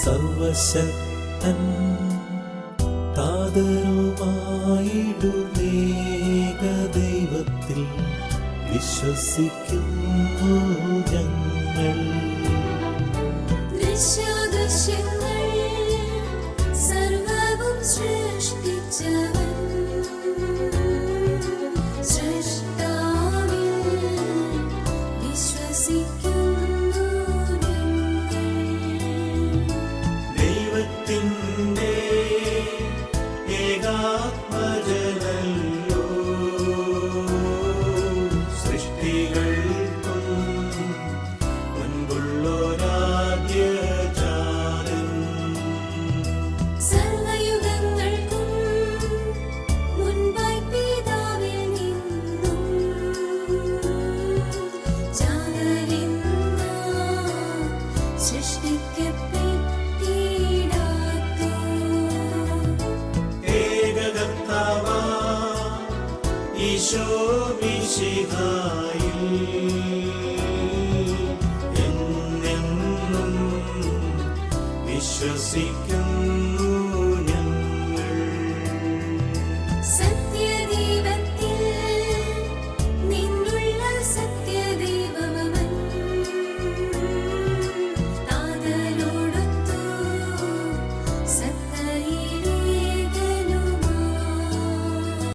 സർവശക്തൻ താതരുമായിടുമേക ദൈവത്തിൽ വിശ്വസിക്കുന്നു ഞങ്ങൾ. ദൃശ്യദൃശ്യങ്ങൾ സർവവും സൃഷ്ടിച്ചവൻ. സൃഷ്ടാവിൽ വിശ്വസിക്കുന്നു ഈശോ മിശിഹായിൽ എന്നെന്നും വിശ്വസിക്കുന്നു.